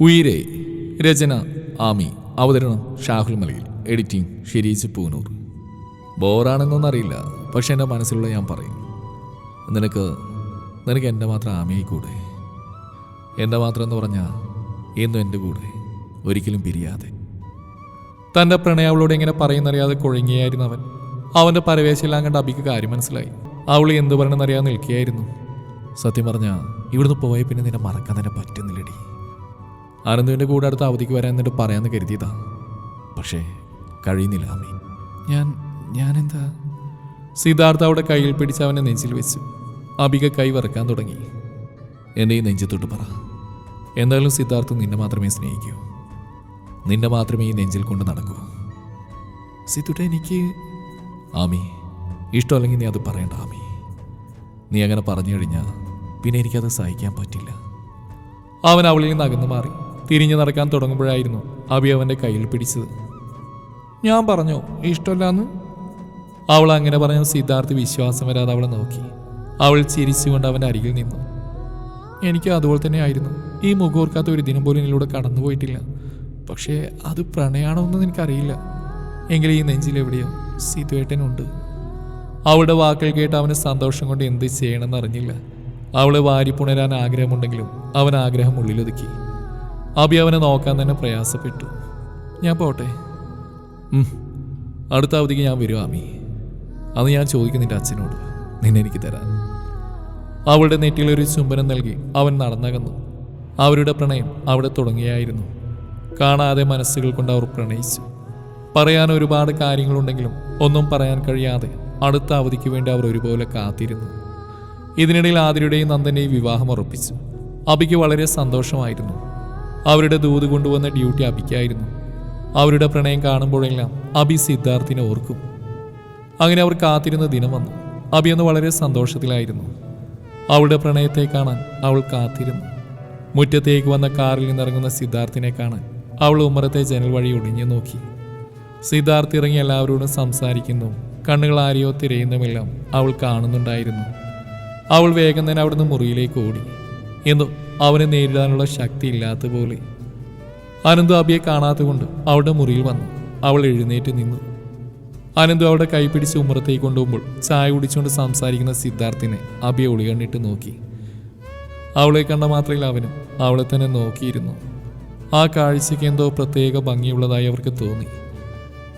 ഉയിരെ രചന ആമി. അവതരണം ഷാഹുൽ മലയിൽ. എഡിറ്റിംഗ് ഷെരീജ് പൂനൂർ. ബോറാണെന്നൊന്നറിയില്ല പക്ഷെ എന്റെ മനസ്സിലുള്ള ഞാൻ പറയും. നിനക്ക് നിനക്ക് എന്റെ മാത്രം ആമിയായി കൂടെ? എന്റെ മാത്രം എന്ന് പറഞ്ഞാൽ എന്നും എന്റെ കൂടെ ഒരിക്കലും പിരിയാതെ. തന്റെ പ്രണയാവളോട് എങ്ങനെ പറയുന്നറിയാതെ കുഴങ്ങിയായിരുന്നു അവൻ. അവന്റെ പരവേശമെല്ലാം കണ്ട് അബിക്ക് കാര്യം മനസ്സിലായി. അവൾ എന്ത് പറയണമെന്നറിയാതെ നിൽക്കുകയായിരുന്നു. സത്യം പറഞ്ഞാൽ ഇവിടുന്ന് പോയ പിന്നെ നിന്നെ മറക്കാൻ തന്നെ പറ്റുന്നില്ലടി. ആനന്ദുവിന്റെ കൂടെ അടുത്ത് അവധിക്ക് വരാൻ എന്നിട്ട് പറയാമെന്ന് കരുതിയതാ. പക്ഷേ കഴിയുന്നില്ല അമ്മി ഞാൻ ഞാനെന്താ? സിദ്ധാർത്ഥ അവിടെ കയ്യിൽ പിടിച്ച് അവനെ നെഞ്ചിൽ വെച്ചു. അബിക കൈ വറക്കാൻ തുടങ്ങി. എന്റെ ഈ നെഞ്ചത്തോട്ട് പറ. എന്തായാലും സിദ്ധാർത്ഥ് നിന്നെ മാത്രമേ സ്നേഹിക്കൂ. നിന്നെ മാത്രമേ ഈ നെഞ്ചിൽ കൊണ്ട് നടക്കൂ. സിദ്ധുട്ട എനിക്ക് ആമി ഇഷ്ടമല്ലെങ്കിൽ നീ അത് പറയണ്ട ആമി. നീ അങ്ങനെ പറഞ്ഞു കഴിഞ്ഞാൽ പിന്നെ എനിക്കത് സഹിക്കാൻ പറ്റില്ല. അവൻ അവളിൽ നിന്ന് അകന്നു മാറി. തിരിഞ്ഞു നടക്കാൻ തുടങ്ങുമ്പോഴായിരുന്നു അബി അവന്റെ കയ്യിൽ പിടിച്ചത്. ഞാൻ പറഞ്ഞു ഇഷ്ടമല്ലാന്ന്? അവൾ അങ്ങനെ പറഞ്ഞ സിദ്ധാർത്ഥ് വിശ്വാസം വരാതെ അവളെ നോക്കി. അവൾ ചിരിച്ചുകൊണ്ട് അവന്റെ അരികിൽ നിന്നു. എനിക്ക് അതുപോലെ തന്നെ ആയിരുന്നു. ഈ മുഖോർക്കാത്ത ഒരു ദിനം പോലും എന്നിലൂടെ കടന്നുപോയിട്ടില്ല പക്ഷേ അത് പ്രണയാണോന്നും എന്ന് എനിക്കറിയില്ല എങ്കിലും ഈ നെഞ്ചിൽ എവിടെയോ സിതുവേട്ടനുണ്ട് അവളുടെ വാക്കുകൾ കേട്ട് അവന് സന്തോഷം കൊണ്ട് എന്ത് ചെയ്യണമെന്നറിഞ്ഞില്ല അവളെ വാരിപ്പുണരാൻ ആഗ്രഹമുണ്ടെങ്കിലും അവൻ ആഗ്രഹം ഉള്ളിലൊതുക്കി. അബി അവനെ നോക്കാൻ തന്നെ പ്രയാസപ്പെട്ടു. ഞാൻ പോട്ടെ. അടുത്ത അവധിക്ക് ഞാൻ വരും ആമി. അത് ഞാൻ ചോദിക്കുന്നില്ല അച്ഛനോട്. നിന്നെ എനിക്ക് തരാൻ. അവളുടെ നെറ്റിയിൽ ഒരു ചുംബനം നൽകി അവൻ നടന്നകന്നു. അവരുടെ പ്രണയം അവിടെ തുടങ്ങിയായിരുന്നു. കാണാതെ മനസ്സുകൾ കൊണ്ട് അവർ പ്രണയിച്ചു. പറയാൻ ഒരുപാട് കാര്യങ്ങളുണ്ടെങ്കിലും ഒന്നും പറയാൻ കഴിയാതെ അടുത്ത അവധിക്ക് വേണ്ടി അവർ ഒരുപോലെ കാത്തിരുന്നു. ഇതിനിടയിൽ ആതിരയുടെയും നന്ദന്റെയും വിവാഹം ഉറപ്പിച്ചു. അബിക്ക് വളരെ സന്തോഷമായിരുന്നു. അവരുടെ ദൂത് കൊണ്ടുവന്ന ഡ്യൂട്ടി അബിക്കായിരുന്നു. അവരുടെ പ്രണയം കാണുമ്പോഴെല്ലാം അബി സിദ്ധാർത്ഥിനെ ഓർക്കും. അങ്ങനെ അവർ കാത്തിരുന്ന ദിനം വന്നു. അബി അന്ന് വളരെ സന്തോഷത്തിലായിരുന്നു. അവളുടെ പ്രണയത്തെ കാണാൻ അവൾ കാത്തിരുന്നു. മുറ്റത്തേക്ക് വന്ന കാറിൽ നിന്നിറങ്ങുന്ന സിദ്ധാർത്ഥിനെ കാണാൻ അവൾ ഉമ്മറത്തെ ജനൽ വഴി ഒടിഞ്ഞു നോക്കി. സിദ്ധാർത്ഥ് ഇറങ്ങി എല്ലാവരോടും സംസാരിക്കുന്നു. കണ്ണുകൾ ആരെയോ തിരയുന്നുമെല്ലാം അവൾ കാണുന്നുണ്ടായിരുന്നു. അവൾ വേഗം തന്നെ അവിടുന്ന് മുറിയിലേക്ക് ഓടി. എന്തോ അവനെ നേരിടാനുള്ള ശക്തി ഇല്ലാത്ത പോലെ. അനന്തു അബിയെ കാണാത്തതുകൊണ്ട് അവളുടെ മുറിയിൽ വന്നു. അവൾ എഴുന്നേറ്റ് നിന്നു. അനന്തു അവളുടെ കൈപിടിച്ച് ഉമ്മറത്തേക്ക് കൊണ്ടുപോകുമ്പോൾ ചായ കുടിച്ചുകൊണ്ട് സംസാരിക്കുന്ന സിദ്ധാർത്ഥിനെ അബിയെ ഒളികണ്ണിട്ട് നോക്കി. അവളെ കണ്ട മാത്രയിൽ അവനും അവളെ തന്നെ നോക്കിയിരുന്നു. ആ കാഴ്ചയ്ക്ക് എന്തോ പ്രത്യേക ഭംഗിയുള്ളതായി അവർക്ക് തോന്നി.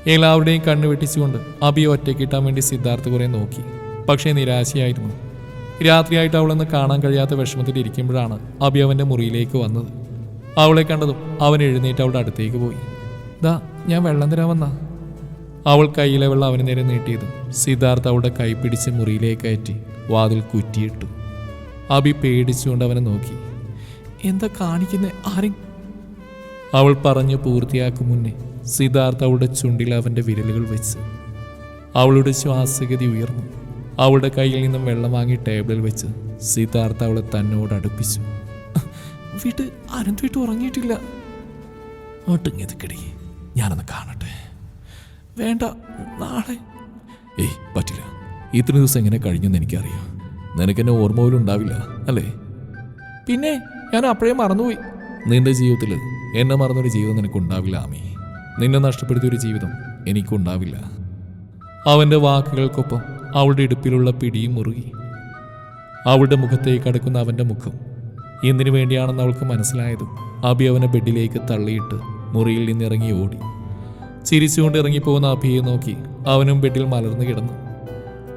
എല്ലാവരുടെയും കണ്ണു വെട്ടിച്ചുകൊണ്ട് അബിയെ ഒറ്റയ്ക്കിട്ടാൻ വേണ്ടി സിദ്ധാർത്ഥ് കുറെ നോക്കി. പക്ഷേ നിരാശയായിരുന്നു. രാത്രിയായിട്ട് അവളൊന്ന് കാണാൻ കഴിയാത്ത വിഷമത്തിൽ ഇരിക്കുമ്പോഴാണ് അബി അവന്റെ മുറിയിലേക്ക് വന്നത്. അവളെ കണ്ടതും അവൻ എഴുന്നേറ്റ് അവളുടെ അടുത്തേക്ക് പോയി. ദാ ഞാൻ വെള്ളം തരാൻ വന്നാ. അവൾ കയ്യിലെ വെള്ളം അവന് നേരെ നീട്ടിയതും സിദ്ധാർത്ഥ് അവളുടെ കൈ പിടിച്ച് മുറിയിലേക്ക് കയറ്റി വാതിൽ കുറ്റിയിട്ടു. അബി പേടിച്ചുകൊണ്ട് അവനെ നോക്കി. എന്താ കാണിക്കുന്ന? ആരും അവൾ പറഞ്ഞു പൂർത്തിയാക്കും മുന്നേ സിദ്ധാർത്ഥ് അവളുടെ ചുണ്ടിൽ അവന്റെ വിരലുകൾ വെച്ച്. അവളുടെ ശ്വാസഗതി ഉയർന്നു. അവളുടെ കയ്യിൽ നിന്നും വെള്ളം വാങ്ങി ടേബിളിൽ വെച്ച് സിദ്ധാർത്ഥ അവളെ തന്നോട് അടുപ്പിച്ചു. വീട്ട് അനന്ത് വീട്ട് ഉറങ്ങിയിട്ടില്ല. ഒട്ടുങ്ങിയതുക്കടി ഞാനൊന്ന് കാണട്ടെ. വേണ്ട നാളെ. ഏയ് പറ്റില്ല. ഇത്ര ദിവസം എങ്ങനെ കഴിഞ്ഞെന്ന് എനിക്കറിയാം. നിനക്കെന്നെ ഓർമ്മ പോലും ഉണ്ടാവില്ല അല്ലേ? പിന്നെ ഞാൻ അപ്പോഴേ മറന്നുപോയി. നിന്റെ ജീവിതത്തിൽ എന്നെ മറന്നൊരു ജീവിതം നിനക്കുണ്ടാവില്ല ആമി. നിന്നെ നഷ്ടപ്പെടുത്തിയൊരു ജീവിതം എനിക്കുണ്ടാവില്ല. അവന്റെ വാക്കുകൾക്കൊപ്പം അവളുടെ ഇടുപ്പിലുള്ള പിടിയും മുറുകി. അവളുടെ മുഖത്തേക്ക് അടുക്കുന്ന അവന്റെ മുഖം. എന്തിനു വേണ്ടിയാണെന്ന് അവൾക്ക് മനസ്സിലായതും അഭി അവനെ ബെഡിലേക്ക് തള്ളിയിട്ട് മുറിയിൽ നിന്നിറങ്ങി ഓടി. ചിരിച്ചുകൊണ്ട് ഇറങ്ങിപ്പോകുന്ന അഭിയെ നോക്കി അവനും ബെഡിൽ മലർന്നു കിടന്നു.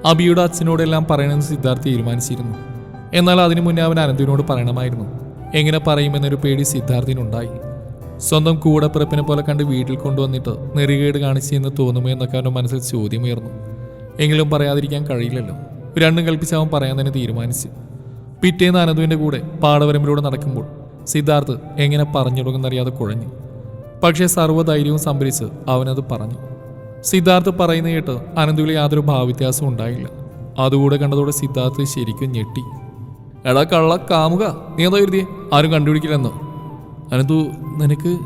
അബിയുടെ അച്ഛനോടെല്ലാം പറയണമെന്ന് സിദ്ധാർത്ഥ് തീരുമാനിച്ചിരുന്നു. എന്നാൽ അതിനു മുന്നേ അവൻ അനന്തിനോട് പറയണമായിരുന്നു. എങ്ങനെ പറയുമെന്നൊരു പേടി സിദ്ധാർത്ഥിനുണ്ടായി. സ്വന്തം കൂടപ്പിറപ്പിനെ പോലെ കണ്ട് വീട്ടിൽ കൊണ്ടുവന്നിട്ട് നെറികേട് കാണിച്ചെന്ന് തോന്നുമോ എന്നൊക്കെ അവന്റെ മനസ്സിൽ ചോദ്യമുയർന്നു. എങ്കിലും പറയാതിരിക്കാൻ കഴിയില്ലല്ലോ. രണ്ടും കൽപ്പിച്ച് അവൻ പറയാൻ തന്നെ തീരുമാനിച്ചു. പിറ്റേന്ന് അനന്തുവിന്റെ കൂടെ പാടവരമ്പിലൂടെ നടക്കുമ്പോൾ സിദ്ധാർത്ഥ് എങ്ങനെ പറഞ്ഞു തുടങ്ങുന്നറിയാതെ കുഴഞ്ഞു. പക്ഷേ സർവധൈര്യവും സംഭരിച്ച് അവനത് പറഞ്ഞു. സിദ്ധാർത്ഥ് പറയുന്ന കേട്ട് അനന്തുവിൽ യാതൊരു ഭാവവ്യത്യാസവും ഉണ്ടായില്ല. അതുകൂടെ കണ്ടതോടെ സിദ്ധാർത്ഥ് ശരിക്കും ഞെട്ടി. എടാ കള്ള കാമുക നീ എന്താ കരുതിയേ? ആരും കണ്ടുപിടിക്കില്ലെന്നോ? അനന്തു നിനക്ക്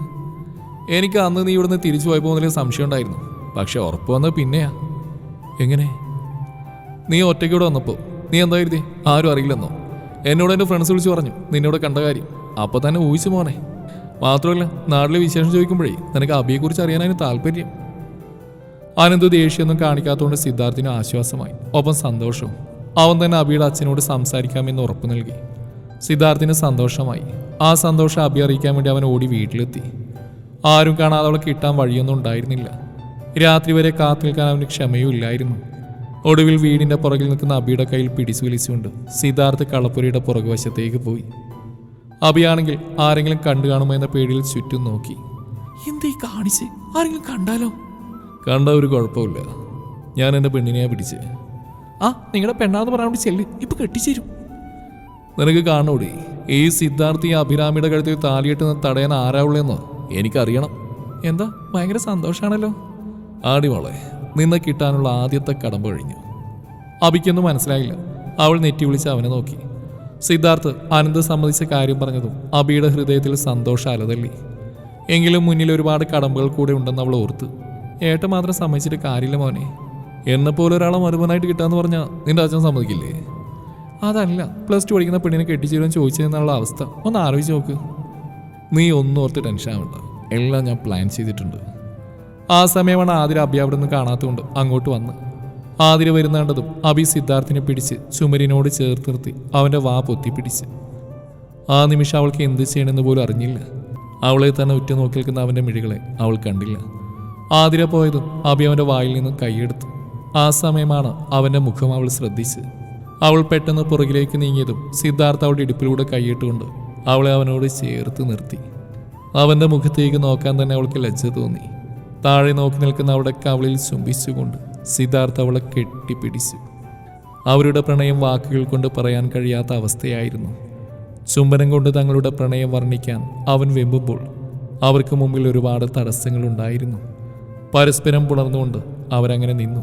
എനിക്ക് അന്ന് നീ ഇവിടുന്ന് തിരിച്ചു പോയപ്പോൾ മുതലേ സംശയം ഉണ്ടായിരുന്നു. പക്ഷെ ഉറപ്പ് വന്നത് പിന്നെയാ. എങ്ങനെ? നീ ഒറ്റയ്ക്കൂടെ വന്നപ്പോൾ നീ എന്താ കരുതി? ആരും അറിയില്ലെന്നോ? എന്നോട് എന്റെ ഫ്രണ്ട്സ് വിളിച്ച് പറഞ്ഞു നിന്നോട് കണ്ട കാര്യം. അപ്പോൾ തന്നെ ഊഹിച്ചു മോനെ. മാത്രമല്ല നാട്ടിലെ വിശേഷം ചോദിക്കുമ്പോഴേ നിനക്ക് അബിയെക്കുറിച്ച് അറിയാനായിരുന്നു താല്പര്യം. അനന്ത് ദേഷ്യമൊന്നും കാണിക്കാത്തതുകൊണ്ട് സിദ്ധാർത്ഥിന് ആശ്വാസമായി. ഒപ്പം സന്തോഷവും. അവൻ തന്നെ അബിയുടെ അച്ഛനോട് സംസാരിക്കാമെന്ന് ഉറപ്പു നൽകി. സിദ്ധാർത്ഥിന് സന്തോഷമായി. ആ സന്തോഷം അബി അറിയിക്കാൻ വേണ്ടി അവൻ ഓടി വീട്ടിലെത്തി. ആരും കാണാതെ അവളെ കിട്ടാൻ വഴിയൊന്നും ഉണ്ടായിരുന്നില്ല. രാത്രി വരെ കാത്തു നിൽക്കാൻ അവന് ക്ഷമയും ഇല്ലായിരുന്നു ഒടുവിൽ വീടിന്റെ പുറകിൽ നിൽക്കുന്ന അബിയുടെ കയ്യിൽ പിടിച്ചു വലിച്ചുകൊണ്ട് സിദ്ധാർത്ഥ് കളപ്പുരയുടെ പുറകുവശത്തേക്ക് പോയി. അബിയാണെങ്കിൽ ആരെങ്കിലും കണ്ടു കാണുമോ എന്ന പേടിയിൽ ചുറ്റും നോക്കി. എന്തീ കാണിച്ച്? ആരെങ്കിലും കണ്ടാലോ? കണ്ട ഒരു കുഴപ്പമില്ല. ഞാൻ എന്റെ പെണ്ണിനെയാ പിടിച്ച്. ആ നിങ്ങളുടെ പെണ്ണാന്ന് പറയാൻ വേണ്ടി ചെല്ല്. ഇപ്പൊ കെട്ടിച്ചേരും. നിനക്ക് കാണൂടി. ഈ സിദ്ധാർത്ഥി അഭിരാമിയുടെ കഴുത്തിൽ താലിയിട്ട് തടയാൻ ആരാ ഉള്ളതെന്ന് എനിക്കറിയണം. എന്താ? ഭയങ്കര സന്തോഷാണല്ലോ. ആടി മോളെ നിന്നെ കിട്ടാനുള്ള ആദ്യത്തെ കടമ്പ് കഴിഞ്ഞു. അബിക്കൊന്നും മനസ്സിലായില്ല. അവൾ നെറ്റി വിളിച്ച് അവനെ നോക്കി. സിദ്ധാർത്ഥ് അനന്ത് സമ്മതിച്ച കാര്യം പറഞ്ഞതും അബിയുടെ ഹൃദയത്തിൽ സന്തോഷം അലതല്ലി. എങ്കിലും മുന്നിൽ ഒരുപാട് കടമ്പകൾ കൂടെ ഉണ്ടെന്ന് അവൾ ഓർത്ത്. ഏട്ട മാത്രം സമ്മതിച്ചിട്ട് കാര്യമില്ല മോനെ. എന്നെപ്പോലെ ഒരാളെ മരുമനായിട്ട് കിട്ടാന്ന് പറഞ്ഞാൽ നിന്റെ അച്ഛൻ സമ്മതിക്കില്ലേ? അതല്ല പ്ലസ് ടു പഠിക്കുന്ന പെണ്ണിനെ കെട്ടിച്ചേരുമെന്ന് ചോദിച്ചതെന്നുള്ള അവസ്ഥ. ഒന്ന് ആലോചിച്ച് നോക്ക്. നീ ഒന്നും ഓർത്ത് ടെൻഷൻ ആവണ്ട. എല്ലാം ഞാൻ പ്ലാൻ ചെയ്തിട്ടുണ്ട്. ആ സമയമാണ് ആതിര അബി അവിടെ നിന്ന് കാണാത്തതുകൊണ്ട് അങ്ങോട്ട് വന്ന്. ആതിര വരുന്ന കണ്ടതും അബി സിദ്ധാർത്ഥിനെ പിടിച്ച് ചുമരിനോട് ചേർത്ത് നിർത്തി അവന്റെ വാ പൊത്തിപ്പിടിച്ച് ആ നിമിഷം അവൾക്ക് എന്ത് ചെയ്യണമെന്ന് പോലും അറിഞ്ഞില്ല. അവളെ തന്നെ ഉറ്റുനോക്കി നിൽക്കുന്ന അവന്റെ മിഴികളെ അവൾ കണ്ടില്ല. ആതിര പോയതും അബി അവന്റെ വായിൽ നിന്നും കൈയെടുത്തു. ആ സമയമാണ് അവന്റെ മുഖം അവൾ ശ്രദ്ധിച്ച്. അവൾ പെട്ടെന്ന് പുറകിലേക്ക് നീങ്ങിയതും സിദ്ധാർത്ഥ അവളുടെ ഇടുപ്പിലൂടെ കൈയിട്ടുകൊണ്ട് അവളെ അവനോട് ചേർത്ത് നിർത്തി. അവന്റെ മുഖത്തേക്ക് നോക്കാൻ തന്നെ അവൾക്ക് ലജ്ജ തോന്നി. താഴെ നോക്കി നിൽക്കുന്ന അവളുടെ കവളിൽ ചുംബിച്ചുകൊണ്ട് സിദ്ധാർത്ഥ അവളെ കെട്ടിപ്പിടിച്ചു. അവരുടെ പ്രണയം വാക്കുകൾ കൊണ്ട് പറയാൻ കഴിയാത്ത അവസ്ഥയായിരുന്നു. ചുംബനം കൊണ്ട് തങ്ങളുടെ പ്രണയം വർണിക്കാൻ അവൻ വെമ്പുമ്പോൾ അവർക്ക് മുമ്പിൽ ഒരുപാട് തടസ്സങ്ങളുണ്ടായിരുന്നു പരസ്പരം പുണർന്നുകൊണ്ട് അവരങ്ങനെ നിന്നു.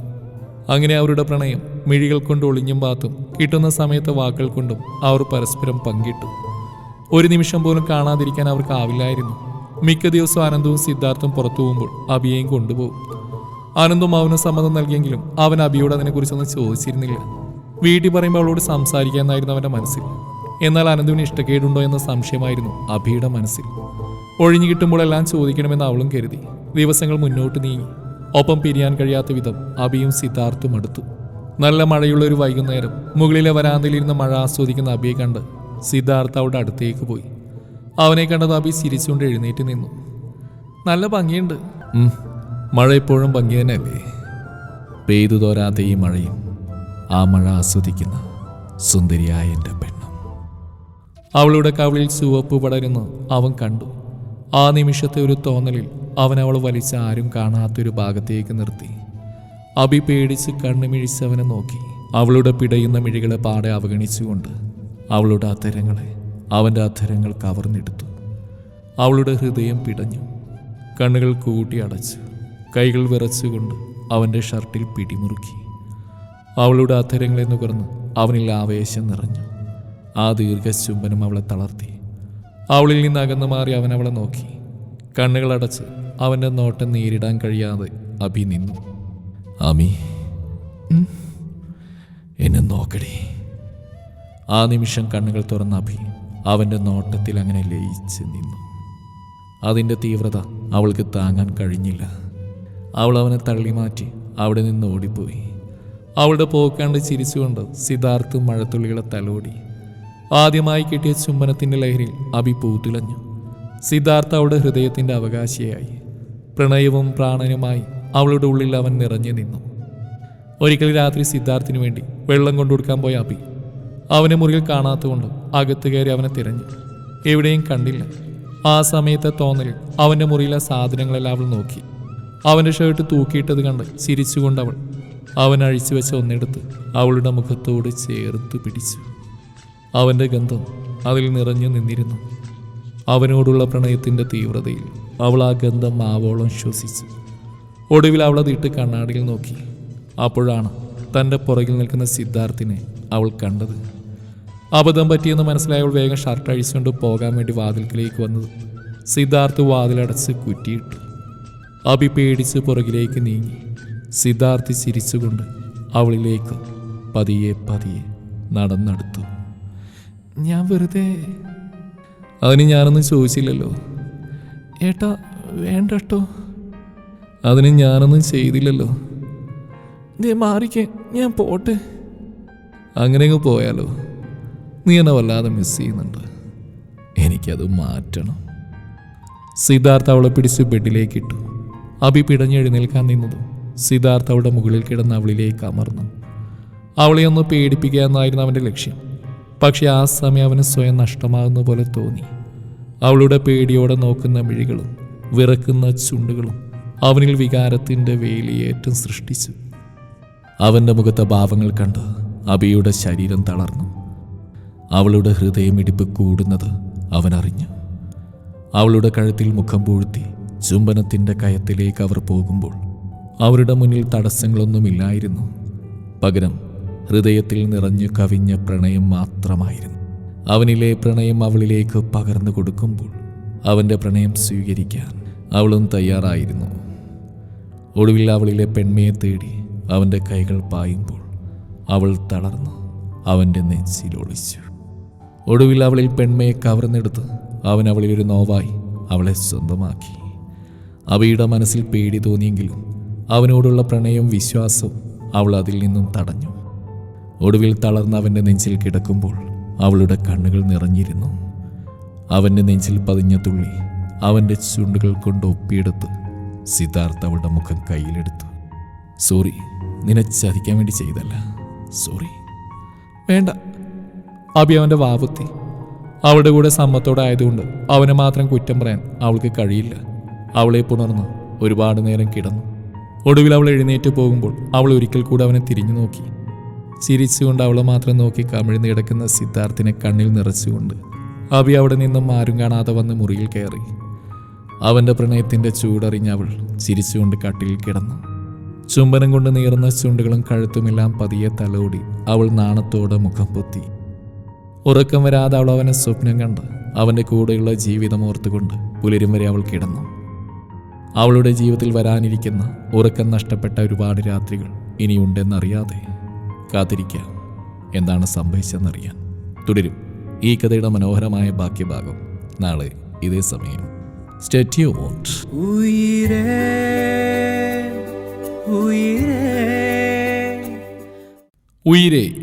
അങ്ങനെ അവരുടെ പ്രണയം മിഴികൾ കൊണ്ട് ഒളിഞ്ഞും പാത്തും കിട്ടുന്ന സമയത്തെ വാക്കുകൾ കൊണ്ടും അവർ പരസ്പരം പങ്കിട്ടു. ഒരു നിമിഷം പോലും കാണാതിരിക്കാൻ അവർക്കാവില്ലായിരുന്നു മിക്ക ദിവസവും ആനന്ദവും സിദ്ധാർത്ഥം പുറത്തു പോകുമ്പോൾ അബിയെയും കൊണ്ടുപോകും. ആനന്ദും അവന് സമ്മതം നൽകിയെങ്കിലും അവൻ അബിയോട് അതിനെക്കുറിച്ചൊന്നും ചോദിച്ചിരുന്നില്ല. വീട്ടിൽ പറയുമ്പോൾ അവളോട് സംസാരിക്കാമെന്നായിരുന്നു അവന്റെ മനസ്സിൽ. എന്നാൽ അനന്തുവിന് ഇഷ്ടക്കേടുണ്ടോ എന്ന സംശയമായിരുന്നു അഭിയുടെ മനസ്സിൽ. ഒഴിഞ്ഞു കിട്ടുമ്പോഴെല്ലാം ചോദിക്കണമെന്ന് അവളും കരുതി. ദിവസങ്ങൾ മുന്നോട്ട് നീങ്ങി. ഒപ്പം പിരിയാൻ കഴിയാത്ത വിധം അബിയും സിദ്ധാർത്ഥും അടുത്തു. നല്ല മഴയുള്ള ഒരു വൈകുന്നേരം മുകളിലെ വരാന്തയിലിരുന്ന് മഴ ആസ്വദിക്കുന്ന അബിയെ കണ്ട് സിദ്ധാർത്ഥ അവിടെ അടുത്തേക്ക് പോയി. അവനെ കണ്ടത് അബി ചിരിച്ചുകൊണ്ട് എഴുന്നേറ്റ് നിന്നു. നല്ല ഭംഗിയുണ്ട്. മഴ എപ്പോഴും ഭംഗി തന്നെയല്ലേ? പെയ്തു തോരാത്ത ഈ മഴയും ആ മഴ ആസ്വദിക്കുന്ന സുന്ദരിയായ എന്റെ പെണ്ണും. അവളുടെ കവിളിൽ ചുവപ്പ് പടരുന്നു അവൻ കണ്ടു. ആ നിമിഷത്തെ ഒരു തോന്നലിൽ അവൻ അവൾ വലിച്ച ആരും കാണാത്തൊരു ഭാഗത്തേക്ക് നിർത്തി. അബി പേടിച്ച് കണ്ണുമിഴിച്ചവനെ നോക്കി. അവളുടെ പിടയുന്ന മിഴികളെ പാടെ അവഗണിച്ചുകൊണ്ട് അവളുടെ അധരങ്ങളെ അവന്റെ അധരങ്ങൾ കവർന്നെടുത്തു. അവളുടെ ഹൃദയം പിടഞ്ഞു. കണ്ണുകൾ കൂട്ടി അടച്ച് കൈകൾ വിറച്ചുകൊണ്ട് അവന്റെ ഷർട്ടിൽ പിടിമുറുക്കി. അവളുടെ അധരങ്ങളെ നുകർന്ന് അവനിൽ ആവേശം നിറഞ്ഞു. ആ ദീർഘചുംബനം അവളെ തളർത്തി. അവളിൽ നിന്ന് അകന്നു മാറി അവൻ അവളെ നോക്കി. കണ്ണുകളടച്ച് അവന്റെ നോട്ടം നേരിടാൻ കഴിയാതെ അഭി നിന്നു. അമി എന്നെ നോക്കടി. ആ നിമിഷം കണ്ണുകൾ തുറന്ന അഭി അവന്റെ നോട്ടത്തിൽ അങ്ങനെ ലയിച്ച് നിന്നു. അതിന്റെ തീവ്രത അവൾക്ക് താങ്ങാൻ കഴിഞ്ഞില്ല. അവൾ അവനെ തള്ളിമാറ്റി അവിടെ നിന്ന് ഓടിപ്പോയി. അവളുടെ പോക്കാണ്ട് ചിരിച്ചുകൊണ്ട് സിദ്ധാർത്ഥ് മഴത്തുള്ളികളെ തലോടി ആദ്യമായി കിട്ടിയ ചുംബനത്തിന്റെ ലഹരിയിൽ അഭി പൂത്തിളഞ്ഞു സിദ്ധാർത്ഥ അവളുടെ ഹൃദയത്തിന്റെ അവകാശിയായി. പ്രണയവും പ്രാണനുമായി അവളുടെ ഉള്ളിൽ അവൻ നിറഞ്ഞു നിന്നു. ഒരിക്കൽ രാത്രി സിദ്ധാർത്ഥിനു വേണ്ടി വെള്ളം കൊണ്ടുകൊടുക്കാൻ പോയ അഭി അവനെ മുറിയിൽ കാണാത്തതുകൊണ്ട് അകത്ത് കയറി അവനെ തിരഞ്ഞു. എവിടെയും കണ്ടില്ല. ആ സമയത്തെ തോന്നലിൽ അവന്റെ മുറിയിലെ സാധനങ്ങളെല്ലാം അവൾ നോക്കി. അവന്റെ ഷർട്ട് തൂക്കിയിട്ടത് കണ്ട് ചിരിച്ചുകൊണ്ട് അവൾ അവൻ അഴിച്ചു വെച്ച ഒന്നെടുത്ത് അവളുടെ മുഖത്തോട് ചേർത്ത് പിടിച്ചു. അവന്റെ ഗന്ധം അതിൽ നിറഞ്ഞു നിന്നിരുന്നു. അവനോടുള്ള പ്രണയത്തിന്റെ തീവ്രതയിൽ അവൾ ആ ഗന്ധം ആവോളം ശ്വസിച്ചു. ഒടുവിൽ അവളത് ഇട്ട് കണ്ണാടിയിൽ നോക്കി. അപ്പോഴാണ് തന്റെ പുറകിൽ നിൽക്കുന്ന സിദ്ധാർത്ഥിനെ അവൾ കണ്ടത്. അബദ്ധം പറ്റിയെന്ന് മനസ്സിലായവൾ വേഗം ഷർട്ട് അഴിച്ചുകൊണ്ട് പോകാൻ വേണ്ടി വാതിൽക്കിലേക്ക് വന്നത്. സിദ്ധാർത്ഥ് വാതിലടച്ച് കുറ്റിയിട്ടു. അഭി പേടിച്ച് പുറകിലേക്ക് നീങ്ങി. സിദ്ധാർത്ഥ് ചിരിച്ചുകൊണ്ട് അവളിലേക്ക് പതിയെ പതിയെ നടന്നെടുത്തു. ഞാൻ വെറുതെ അതിന് ഞാനൊന്നും ചോദിച്ചില്ലല്ലോ. ഏട്ടാ വേണ്ട കേട്ടോ അതിന് ഞാനൊന്നും ചെയ്തില്ലല്ലോ. ദേ മാറിക്കേ ഞാൻ പോട്ടെ. അങ്ങനെ അങ്ങ് പോയാലോ? നീ എന്നെ വല്ലാതെ മിസ് ചെയ്യുന്നുണ്ട്. എനിക്കത് മാറ്റണം. സിദ്ധാർത്ഥ അവളെ പിടിച്ച് ബെഡിലേക്ക് ഇട്ടു അഭി പിടഞ്ഞെഴുന്നേൽക്കാൻ നിന്നതും സിദ്ധാർത്ഥ അവളുടെ മുകളിൽ കിടന്ന് അവളിലേക്ക് അമർന്നു. അവളെ ഒന്ന് പേടിപ്പിക്കുക എന്നായിരുന്നു അവന്റെ ലക്ഷ്യം. പക്ഷെ ആ സമയം അവന് സ്വയം നഷ്ടമാകുന്ന പോലെ തോന്നി. അവളുടെ പേടിയോടെ നോക്കുന്ന മിഴികളും വിറക്കുന്ന ചുണ്ടുകളും അവനിൽ വികാരത്തിന്റെ വേലിയേറ്റം സൃഷ്ടിച്ചു. അവന്റെ മുഖത്തെ ഭാവങ്ങൾ കണ്ട് അബിയുടെ ശരീരം തളർന്നു. അവളുടെ ഹൃദയമിടിപ്പ് കൂടുന്നത് അവനറിഞ്ഞു അവളുടെ കഴുത്തിൽ മുഖം പൂഴ്ത്തി ചുംബനത്തിന്റെ കയത്തിലേക്ക് അവർ പോകുമ്പോൾ അവരുടെ മുന്നിൽ തടസ്സങ്ങളൊന്നുമില്ലായിരുന്നു. പകരം ഹൃദയത്തിൽ നിറഞ്ഞു കവിഞ്ഞ പ്രണയം മാത്രമായിരുന്നു. അവനിലെ പ്രണയം അവളിലേക്ക് പകർന്നു കൊടുക്കുമ്പോൾ അവന്റെ പ്രണയം സ്വീകരിക്കാൻ അവളും തയ്യാറായിരുന്നു. ഒടുവിൽ അവളിലെ പെൺമയെ തേടി അവന്റെ കൈകൾ പായുമ്പോൾ അവൾ തളർന്നു. അവന്റെ നെഞ്ചിലൊളിച്ചു ഒടുവിൽ അവളിൽ പെൺമയെ കവർന്നെടുത്ത് അവൻ അവളിൽ ഒരു നോവായി അവളെ സ്വന്തമാക്കി. അവയുടെ മനസ്സിൽ പേടി തോന്നിയെങ്കിലും അവനോടുള്ള പ്രണയവും വിശ്വാസവും അവൾ അതിൽ നിന്നും തടഞ്ഞു. ഒടുവിൽ തളർന്ന അവന്റെ നെഞ്ചിൽ കിടക്കുമ്പോൾ അവളുടെ കണ്ണുകൾ നിറഞ്ഞിരുന്നു. അവന്റെ നെഞ്ചിൽ പതിഞ്ഞ തുള്ളി അവന്റെ ചുണ്ടുകൾ കൊണ്ട് ഒപ്പിയെടുത്ത് സിദ്ധാർത്ഥ അവളുടെ മുഖം കയ്യിലെടുത്തു. സോറി നിന്നെ ചതിക്കാൻ വേണ്ടി ചെയ്തല്ല സോറി. വേണ്ട. അഭി അവന്റെ വാവുത്തി അവളുടെ കൂടെ സമ്മത്തോടെ ആയതുകൊണ്ട് അവനെ മാത്രം കുറ്റം പറയാൻ അവൾക്ക് കഴിയില്ല. അവളെ പുണർന്ന് ഒരുപാട് നേരം കിടന്നു. ഒടുവിൽ അവൾ എഴുന്നേറ്റ് പോകുമ്പോൾ അവൾ ഒരിക്കൽ കൂടെ അവനെ തിരിഞ്ഞു നോക്കി. ചിരിച്ചുകൊണ്ട് അവളെ മാത്രം നോക്കി കമിഴ്ന്ന് കിടക്കുന്ന സിദ്ധാർത്ഥിനെ കണ്ണിൽ നിറച്ചുകൊണ്ട് അഭി അവിടെ നിന്നും ആരും കാണാതെ വന്ന് മുറിയിൽ കയറി. അവന്റെ പ്രണയത്തിന്റെ ചൂടറിഞ്ഞ് അവൾ ചിരിച്ചുകൊണ്ട് കട്ടിലിൽ കിടന്നു. ചുംബനം കൊണ്ട് നീറുന്ന ചുണ്ടുകളും കഴുത്തുമെല്ലാം പതിയെ തലോടി അവൾ നാണത്തോടെ മുഖം പൊത്തി. ഉറക്കം വരാതെ അവൾ അവനെ സ്വപ്നം കണ്ട് അവന്റെ കൂടെയുള്ള ജീവിതം ഓർത്തുകൊണ്ട് പുലരും വരെ അവൾ കിടന്നു. അവളുടെ ജീവിതത്തിൽ വരാനിരിക്കുന്ന ഉറക്കം നഷ്ടപ്പെട്ട ഒരുപാട് രാത്രികൾ ഇനിയുണ്ടെന്നറിയാതെ കാത്തിരിക്കാം. എന്താണ് സംഭവിച്ചതെന്നറിയാൻ. തുടരും. ഈ കഥയുടെ മനോഹരമായ ബാക്കിഭാഗം നാളെ ഇതേ സമയം. സ്റ്റെറ്റ്യൂ വോണ്ട് ഉയിരേ ഉയിരേ ഉയിരേ